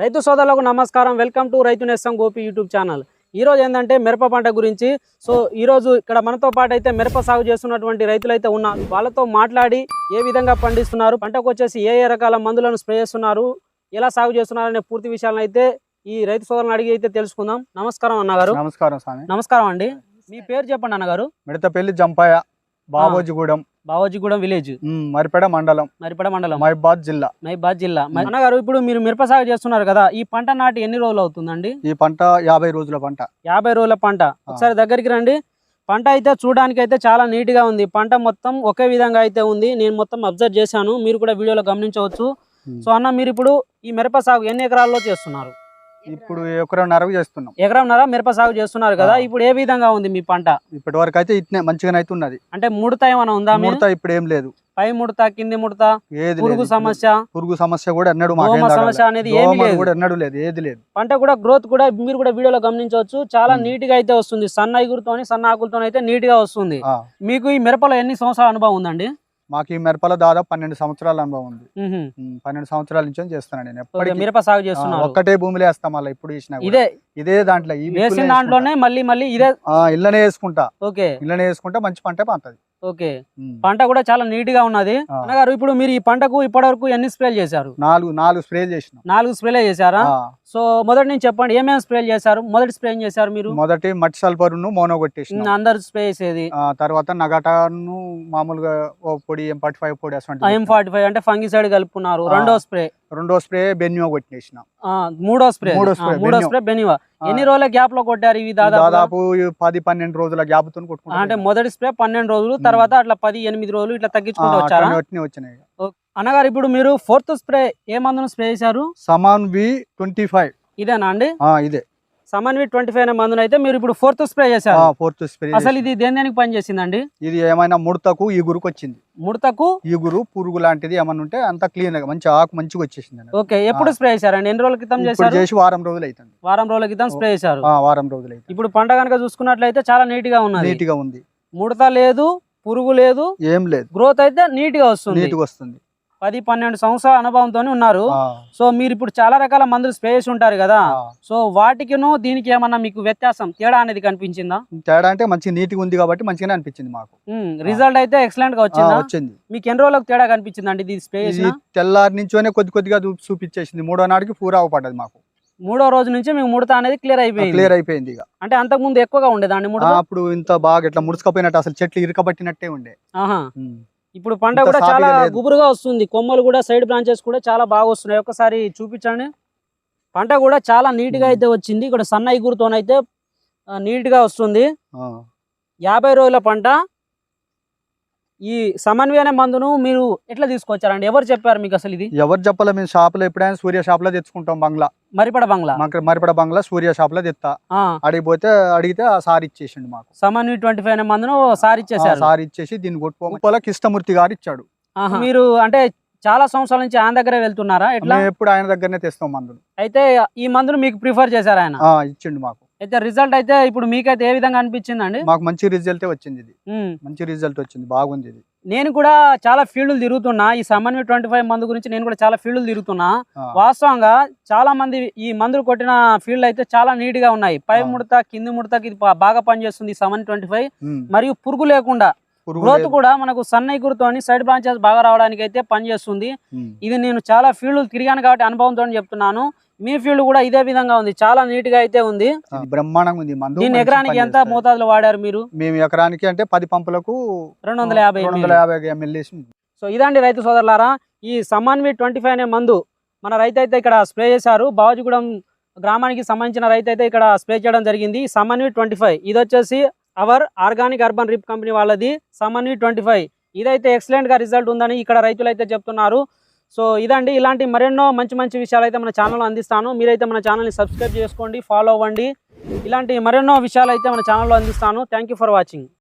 రైతు సోదరులకు నమస్కారం. వెల్కమ్ టు రైతు నేస్తం గోపి యూట్యూబ్ ఛానల్. ఈ రోజు ఏంటంటే మిరప పంట గురించి. సో ఈ రోజు ఇక్కడ మనతో పాటు అయితే మిరప సాగు చేస్తున్నటువంటి రైతులు అయితే ఉన్నారు. వాళ్ళతో మాట్లాడి ఏ విధంగా పండిస్తున్నారు పంటకు వచ్చేసి ఏ ఏ రకాల మందులను స్ప్రే చేస్తున్నారు ఎలా సాగు చేస్తున్నారు అనే పూర్తి విషయాలను అయితే ఈ రైతు సోదరులను అడిగి అయితే తెలుసుకుందాం. నమస్కారం అన్నగారు. నమస్కారం స్వామి. నమస్కారం అండి. మీ పేరు చెప్పండి అన్నగారు. మిడతపల్లి జంపాయ బాబోజిగూడెం. బావోజీగూడెం విలేజ్. మరిపెడ మండలం. మరిపడ మండలం. మహిబాద్ జిల్లా. మైబాద్ జిల్లా. అన్నగారు ఇప్పుడు మీరు మిరప సాగు చేస్తున్నారు కదా ఈ పంట నాటి ఎన్ని రోజులు అవుతుందండి? ఈ పంట యాభై రోజుల పంట. యాభై రోజుల పంట. ఒకసారి దగ్గరికి రండి. పంట అయితే చూడడానికి అయితే చాలా నీట్గా ఉంది. పంట మొత్తం ఒకే విధంగా అయితే ఉంది. నేను మొత్తం అబ్జర్వ్ చేశాను. మీరు కూడా వీడియోలో గమనించవచ్చు. సో అన్న మీరు ఇప్పుడు ఈ మిరప సాగు ఎన్ని ఎకరాల్లో చేస్తున్నారు? ఇప్పుడు ఎకరన్నరకు చేస్తున్నాం. ఎకరంన్నర మిరప సాగు చేస్తున్నారు కదా. ఇప్పుడు ఏ విధంగా ఉంది మీ పంట? ఇప్పటి వరకు అయితే ఇట్నే మంచిగానే అయితే ఉన్నది అంటే ముడత ఏమైనా ఉందా? ముడత ఇప్పుడు ఏం లేదు. పై ముడత కింది ముడత ఏది పురుగు. సమస్య? పురుగు సమస్య కూడా ఎన్నడూ సమస్య అనేది ఏమీ లేదు. కూడా ఎన్నడూ లేదు ఏది లేదు. పంట కూడా గ్రోత్ కూడా మీరు కూడా వీడియోలో గమనించవచ్చు. చాలా. నీట్గా అయితే వస్తుంది. సన్న ఎగురుతోని సన్న ఆకులతో అయితే నీట్గా వస్తుంది మీకు ఈ మిరపలో ఎన్ని సంవత్సరాల అనుభవం ఉందండి? మాకు ఈ మిరపల దాదాపు పన్నెండు సంవత్సరాల అనుభవం ఉంది. పన్నెండు సంవత్సరాల నుంచి చేస్తున్నాను నేను. ఎప్పటికీ మిరప సాగు ఆ, చేస్తున్నారు ఒక్కటే భూమిలో వేస్తాం మళ్ళీ ఇప్పుడు వేసినా. ఇదే ఇదే దాంట్లో ఈ వేసిన దాంట్లోనే మళ్ళీ మళ్ళీ ఇదే ఇళ్ళనే వేసుకుంటా. ఓకే. ఇళ్ళనే వేసుకుంటే మంచి పంటే పంతది ఓకే. పంట కూడా చాలా నీట్గా ఉన్నది. అన్నగారు ఇప్పుడు మీరు ఈ పంటకు ఇప్పటి వరకు ఎన్ని స్ప్రేలు చేశారు? నాలుగు నాలుగు స్ప్రే చేసినాం. నాలుగు స్ప్రేలే చేశారా? సో మొదటి నుంచి చెప్పండి ఏమేమి స్ప్రేలు చేశారు? మొదటి స్ప్రే చేశారు మీరు? మొదటి మట్టి సల్పరును మోనో కొట్టేసిన. అందరు స్ప్రే చేసేది. తర్వాత నగటాను మామూలుగా ఓ పొడి ఎం ఫార్టీ ఫైవ్ పొడి ఎం ఫార్టీ ఫైవ్ అంటే ఫంగిసైడ్ కలుపుకున్నారు. రెండో స్ప్రే. రెండో స్ప్రే బెన్యో కొట్టేసిన. మూడో స్ప్రే. మూడో. స్ప్రే బెనివా ఆ, ఎన్ని రోజుల గ్యాప్లో కొట్టారు ఇవి దాదాపు దాదాపు పది పన్నెండు రోజుల గ్యాప్తో అంటే మొదటి స్ప్రే పన్నెండు రోజులు. తర్వాత అట్లా పది ఎనిమిది రోజులు ఇట్లా తగ్గించుకుంటూ వచ్చారా? వచ్చినాయి. అన్నగారు ఇప్పుడు మీరు ఫోర్త్ స్ప్రే ఏ మందును స్ప్రే చేశారు? సమాన్ వి ట్వంటీ ఫైవ్. ఇదేనా అండి? ఇదే. సమన్వి ట్వంటీ ఫైవ్ అనే మందును అయితే మీరు ఇప్పుడు ఫోర్త్ స్ప్రే చేశారు. ఫోర్త్ స్ప్రే అసలు ఇది దేని దేనికి పని చేసిందండి? ఇది ఏమైనా ముడతకు ఈగురుకు వచ్చింది. ముడతకు? ఈగురు పురుగు లాంటిది ఏమన్నా ఉంటే అంత క్లీన్గా మంచి ఆకు మంచిగా వచ్చేసింది. ఓకే ఎప్పుడు స్ప్రే చేశారండి ఎన్ని రోజుల క్రితం చేశారు? చేసి వారం రోజులు అవుతుంది వారం రోజుల క్రితం స్ప్రే చేశారు. ఆ, వారం రోజులు అవుతుంది ఇప్పుడు పంట కనుక చూసుకున్నట్లయితే చాలా నీట్గా ఉన్నది. నీట్గా ఉంది. ముడత లేదు పురుగు లేదు ఏం లేదు. గ్రోత్ అయితే నీట్గా వస్తుంది. నీట్గా వస్తుంది. పది పన్నెండు సంవత్సరాల అనుభవంతో ఉన్నారు. సో మీరు ఇప్పుడు చాలా రకాల మందులు స్ప్రే చేసి ఉంటారు కదా. సో వాటికిను దీనికి ఏమన్నా మీకు వ్యత్యాసం తేడా అనేది కనిపించిందా? తేడా అంటే మంచి నీట్ ఉంది కాబట్టి మంచిగానే అనిపించింది మాకు. రిజల్ట్ అయితే ఎక్సలెంట్గా వచ్చిందా వచ్చింది. మీకు ఎన్ని రోజులకు తేడా కనిపించింది అండి ఇది స్ప్రే ఇది చేసిన? తెల్లారి నుంచోనే కొద్ది కొద్దిగా చూపించేసింది. మూడో నాటికి పూరా అవపడ్డది మాకు. మూడో రోజు నుంచి మీకు ముడత అనేది క్లియర్ అయిపోయింది. క్లియర్ అయిపోయింది ఇక. అంటే అంతకు ముందు ఎక్కువగా ముడత? అప్పుడు ఇంత బాగా ఇట్లా ముడుచుకపోయినట్టు అసలు చెట్లు ఇరకబట్టినట్టే ఉండే. ఇప్పుడు పంట కూడా చాలా. గుబురుగా వస్తుంది కొమ్మలు కూడా సైడ్ బ్రాంచెస్ కూడా చాలా బాగా వస్తున్నాయి ఒకసారి చూపించండి పంట కూడా చాలా నీట్గా. అయితే వచ్చింది ఇక్కడ సన్న ఇగురుతోనైతే నీట్గా వస్తుంది. యాభై రోజుల పంట ఈ సమన్వయ అనే మందును మీరు ఎట్లా తీసుకొచ్చారండి? ఎవరు చెప్పారు మీకు అసలు ఇది? ఎవరు చెప్పలే మేము షాపులో ఎప్పుడైనా సూర్య షాప్లో తెచ్చుకుంటాం బంగ్లా. మరిపడ బంగ్లా? మరిపడ బంగ్లా సూర్య షాప్లో తెత్తా. ఆ, అడిగిపోతే అడిగితే ఆ సార్ ఇచ్చేసిండు మాకు. సమన్వయ ట్వంటీ ఫైవ్ అనే మందును సార్ ఇచ్చేసారు సార్ ఇచ్చేసి దీన్ని కొట్టుకోమల కృష్ణమూర్తి గారు ఇచ్చాడు. మీరు అంటే చాలా సంవత్సరాల నుంచి ఆయన దగ్గర వెళ్తున్నారా? ఎట్లా? ఎప్పుడు ఆయన దగ్గరనే తెస్తాం మందులు అయితే ఈ మందును మీకు ప్రిఫర్ చేశారు ఆయన? ఇచ్చిండు మాకు. అయితే రిజల్ట్ అయితే ఇప్పుడు మీకైతే ఏ విధంగా అనిపించిందండి? మాకు మంచి రిజల్టే వచ్చింది ఇది. మంచి రిజల్ట్ వచ్చింది. బాగుంది ఇది. నేను కూడా చాలా ఫీల్డ్లు తిరుగుతున్నా. ఈ సమన్వయ ట్వంటీ ఫైవ్ మందు గురించి నేను కూడా చాలా ఫీల్డ్లు తిరుగుతున్నా. వాస్తవంగా చాలా మంది ఈ మందులు కొట్టిన ఫీల్డ్ అయితే చాలా నీట్గా ఉన్నాయి. పై. ముడత కింది ముడతకి ఇది బాగా పనిచేస్తుంది సమన్ ట్వంటీ ఫైవ్ మరియు పురుగు లేకుండా గ్రోత్. కూడా మనకు సన్న ఎగురుతోని సైడ్ బ్రాంచెస్ బాగా రావడానికి అయితే పనిచేస్తుంది ఇది నేను చాలా ఫీల్డ్ తిరిగాను కాబట్టి అనుభవంతో చెప్తున్నాను. మీ ఫీల్డ్ కూడా ఇదే విధంగా ఉంది. చాలా నీట్గా అయితే ఉంది. బ్రహ్మాండంగా ఉంది. మందు దీని ఎకరానికి ఎంత. మోతాదులో వాడారు మీరు? మేము ఎకరానికి అంటే పది పంపులకు రెండు వందల యాభై రెండు వందల యాభై ఎంఎల్ సో ఇదండి రైతు సోదరులారా ఈ సమ్మాన్వి ట్వంటీ ఫైవ్ అనే మందు మన రైతు అయితే ఇక్కడ స్ప్రే చేశారు. బావాజిగూడెం గ్రామానికి సంబంధించిన రైతు అయితే ఇక్కడ స్ప్రే చేయడం జరిగింది. సమ్మన్వి ట్వంటీ ఫైవ్ ఇది వచ్చేసి our organic urban rip company వాళ్ళది. సమ్మన్వి ట్వంటీ ఫైవ్ ఇదైతే ఎక్సలెంట్గా రిజల్ట్ ఉందని ఇక్కడ రైతులు అయితే చెప్తున్నారు. సో ఇదండి ఇలాంటి మరెన్నో మంచి మంచి విషయాలు అయితే మన ఛానల్లో అందిస్తాను. మీరైతే మన ఛానల్ని సబ్స్క్రైబ్ చేసుకోండి ఫాలో అవ్వండి. ఇలాంటి మరెన్నో విషయాలు అయితే మన ఛానల్లో అందిస్తాను. Thank for watching.